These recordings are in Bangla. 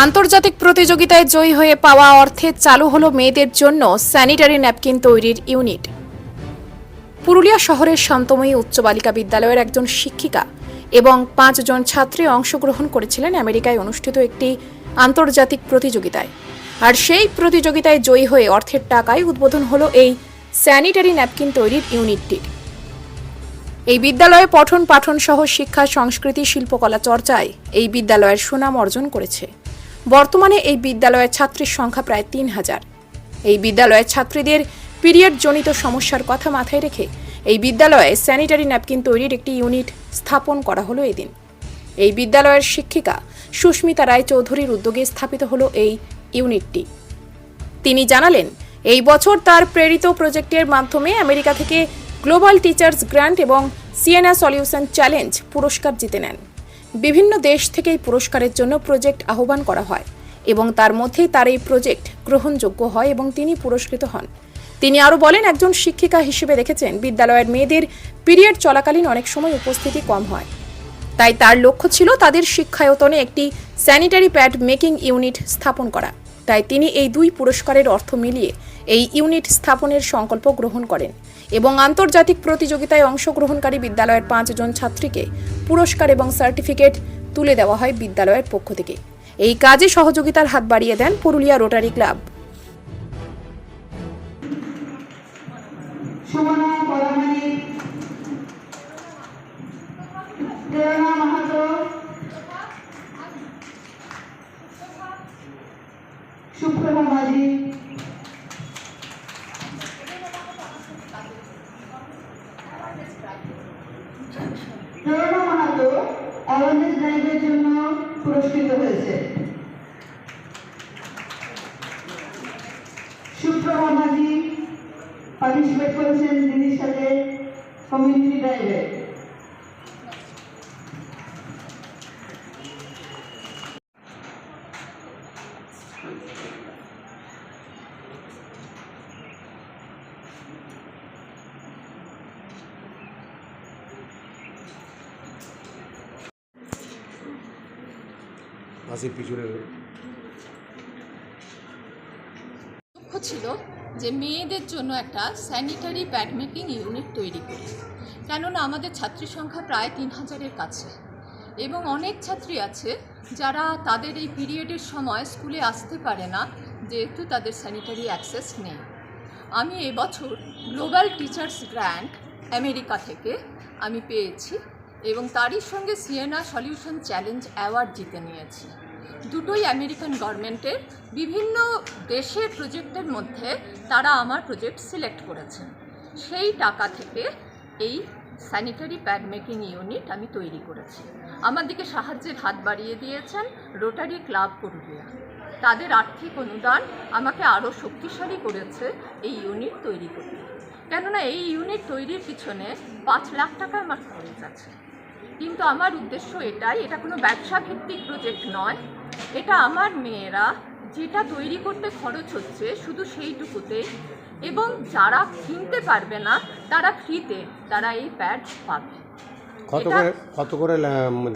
আন্তর্জাতিক প্রতিযোগিতায় জয়ী হয়ে পাওয়া অর্থে চালু হলো মেয়েদের জন্য স্যানিটারি ন্যাপকিন তৈরির ইউনিট। পুরুলিয়া শহরের শান্তময়ী উচ্চ বালিকা বিদ্যালয়ের একজন শিক্ষিকা এবং পাঁচজন ছাত্রী অংশগ্রহণ করেছিলেন আমেরিকায় অনুষ্ঠিত একটি আন্তর্জাতিক প্রতিযোগিতায়। আর সেই প্রতিযোগিতায় জয়ী হয়ে অর্থের টাকায় উদ্বোধন হলো এই স্যানিটারি ন্যাপকিন তৈরির ইউনিটটির এই বিদ্যালয়ে পঠন পাঠন সহ শিক্ষা, সংস্কৃতি, শিল্পকলা চর্চায় এই বিদ্যালয়ের সুনাম অর্জন করেছে। বর্তমানে এই বিদ্যালয়ের ছাত্রীর সংখ্যা প্রায় তিন হাজার। এই বিদ্যালয়ের ছাত্রীদের পিরিয়ড জনিত সমস্যার কথা মাথায় রেখে এই বিদ্যালয়ে স্যানিটারি ন্যাপকিন তৈরির একটি ইউনিট স্থাপন করা হলো এদিন। এই বিদ্যালয়ের শিক্ষিকা সুস্মিতা রায় চৌধুরীর উদ্যোগে স্থাপিত হলো এই ইউনিটটি। তিনি জানালেন, এই বছর তার প্রেরিত প্রজেক্টের মাধ্যমে আমেরিকা থেকে গ্লোবাল টিচার্স গ্র্যান্ট এবং সিএনএ সলিউশন চ্যালেঞ্জ পুরস্কার জিতে নেন। বিভিন্ন দেশ থেকে এই পুরস্কারের জন্য প্রজেক্ট আহ্বান করা হয় এবং তার মধ্যেই তার এই প্রজেক্ট গ্রহণযোগ্য হয় এবং তিনি পুরস্কৃত হন। তিনি আরও বলেন, একজন শিক্ষিকা হিসেবে দেখেছেন, বিদ্যালয়ের মেয়েদের পিরিয়ড চলাকালীন অনেক সময় উপস্থিতি কম হয়। তাই তার লক্ষ্য ছিল তাদের শিক্ষায়তনে একটি স্যানিটারি প্যাড মেকিং ইউনিট স্থাপন করা। তাই তিনি এই দুই পুরস্কারের অর্থ মিলিয়ে এই ইউনিট স্থাপনের সংকল্প গ্রহণ করেন এবং আন্তর্জাতিক প্রতিযোগিতায় অংশগ্রহণকারী বিদ্যালয়ের পাঁচজন ছাত্রীকে পুরস্কার এবং সার্টিফিকেট তুলে দেওয়া হয় বিদ্যালয়ের পক্ষ থেকে। এই কাজে সহযোগিতার হাত বাড়িয়ে দেন Purulia rotary club Sumana Paramanik Prerana Mahato Suprabha Majhi. Prerana Mahato awareness ড্রাইভের জন্য পুরস্কৃত হয়েছে। সুপ্রভা মাঝি পার্টিসিপেট করেছেন দিদির সাথে কমিউনিটি ড্রাইভে। হাসির পিছনে। লক্ষ্য ছিল যে মেয়েদের জন্য একটা স্যানিটারি প্যাড মেকিং ইউনিট তৈরি করি, কেননা আমাদের ছাত্রী সংখ্যা প্রায় তিন হাজারের কাছে। এবং অনেক ছাত্রী আছে যারা তাদের এই পিরিয়ডের সময় স্কুলে আসতে পারে না, যেহেতু তাদের স্যানিটারি অ্যাক্সেস নেই। আমি এবছর গ্লোবাল টিচার্স গ্র্যান্ট আমেরিকা থেকে আমি পেয়েছি এবং তারই সঙ্গে সিএনআ সলিউশন চ্যালেঞ্জ অ্যাওয়ার্ড জিতে নিয়েছি। দুটোই আমেরিকান গভর্নমেন্টের বিভিন্ন দেশের প্রজেক্টের মধ্যে তারা আমার প্রজেক্ট সিলেক্ট করেছেন সেই টাকা থেকে এই স্যানিটারি প্যাড মেকিং ইউনিট আমি তৈরি করেছি। আমার দিকে সাহায্যের হাত বাড়িয়ে দিয়েছেন রোটারি ক্লাব পুরুলিয়া। তাদের আর্থিক অনুদান আমাকে আরও শক্তিশালী করেছে এই ইউনিট তৈরি করতে। কেননা এই ইউনিট তৈরির পিছনে পাঁচ লাখ টাকা আমার খরচ আছে। কিন্তু আমার উদ্দেশ্য এটাই এটা কোনো ব্যবসা ভিত্তিক প্রজেক্ট নয়। এটা আমার মেয়েরা যেটা তৈরি করতে খরচ হচ্ছে শুধু সেইটুকুতে। এবং যারা কিনতে পারবে না তারা ফ্রিতে তারা এই প্যাড পাবে। কত করে কত করে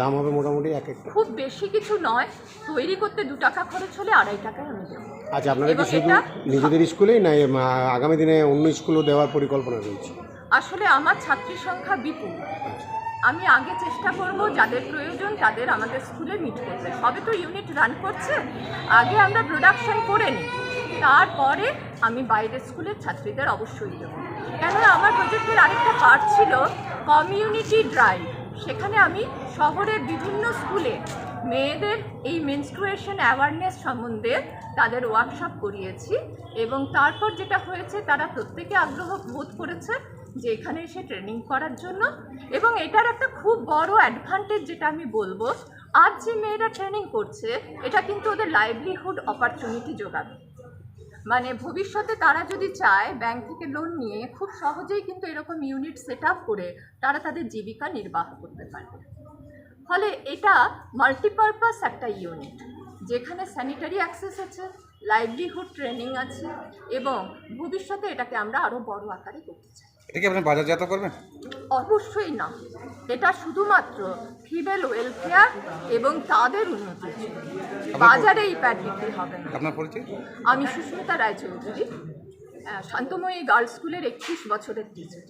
দাম হবে মোটামুটি এক একটা খুব বেশি কিছু নয় তৈরি করতে দু টাকা খরচ হলে আড়াই টাকায় আমি দেবো। আচ্ছা আপনারা কি শুধু নিজেদের স্কুলেই না আগামী দিনে অন্য স্কুলও দেওয়ার পরিকল্পনা রয়েছে? আসলে আমার ছাত্রী সংখ্যা বিপুল। আমি আগে চেষ্টা করব যাদের প্রয়োজন তাদের আমাদের স্কুলে মিট করতে। সবে তো ইউনিট রান করছে, আগে আমরা প্রোডাকশন করে নিই। তারপরে আমি বাইরের স্কুলের ছাত্রীদের অবশ্যই দেবো। কেননা আমার প্রজেক্টের আরেকটা পার্ট ছিল কমিউনিটি ড্রাইভ সেখানে আমি শহরের বিভিন্ন স্কুলে মেয়েদের এই মেনস্ট্রুয়েশন অ্যাওয়ারনেস সম্বন্ধে তাদের ওয়ার্কশপ করিয়েছি এবং তারপর যেটা হয়েছে, তারা প্রত্যেকে আগ্রহ বোধ করেছে যে এখানে এসে ট্রেনিং করার জন্য। এবং এটার একটা খুব বড় অ্যাডভান্টেজ যেটা আমি বলব, আজ যে মেয়েরা ট্রেনিং করছে, এটা কিন্তু ওদের লাইভলিহুড অপরচুনিটি যোগাবে মানে ভবিষ্যতে তারা যদি চায় ব্যাংক থেকে লোন নিয়ে, খুব সহজেই কিন্তু এরকম ইউনিট সেট করে তারা তাদের জীবিকা নির্বাহ করতে পারবে। ফলে এটা মাল্টিপারপাস একটা ইউনিট যেখানে স্যানিটারি অ্যাক্সেস আছে লাইভলিহুড ট্রেনিং আছে, এবং ভবিষ্যতে এটাকে আমরা আরও বড় আকারে করতে চাই। এটা কি আপনি বাজারজাত করবেন? অবশ্যই না। এটা শুধুমাত্র ফিমেল ওয়েলফেয়ার এবং তাদের উন্নতির জন্য। বাজারে এই প্যাড বিক্রি হবে না। আপনার পরিচয়? আমি সুস্মিতা রায়চৌধুরী শান্তময়ী গার্লস স্কুলের একত্রিশ বছরের টিচার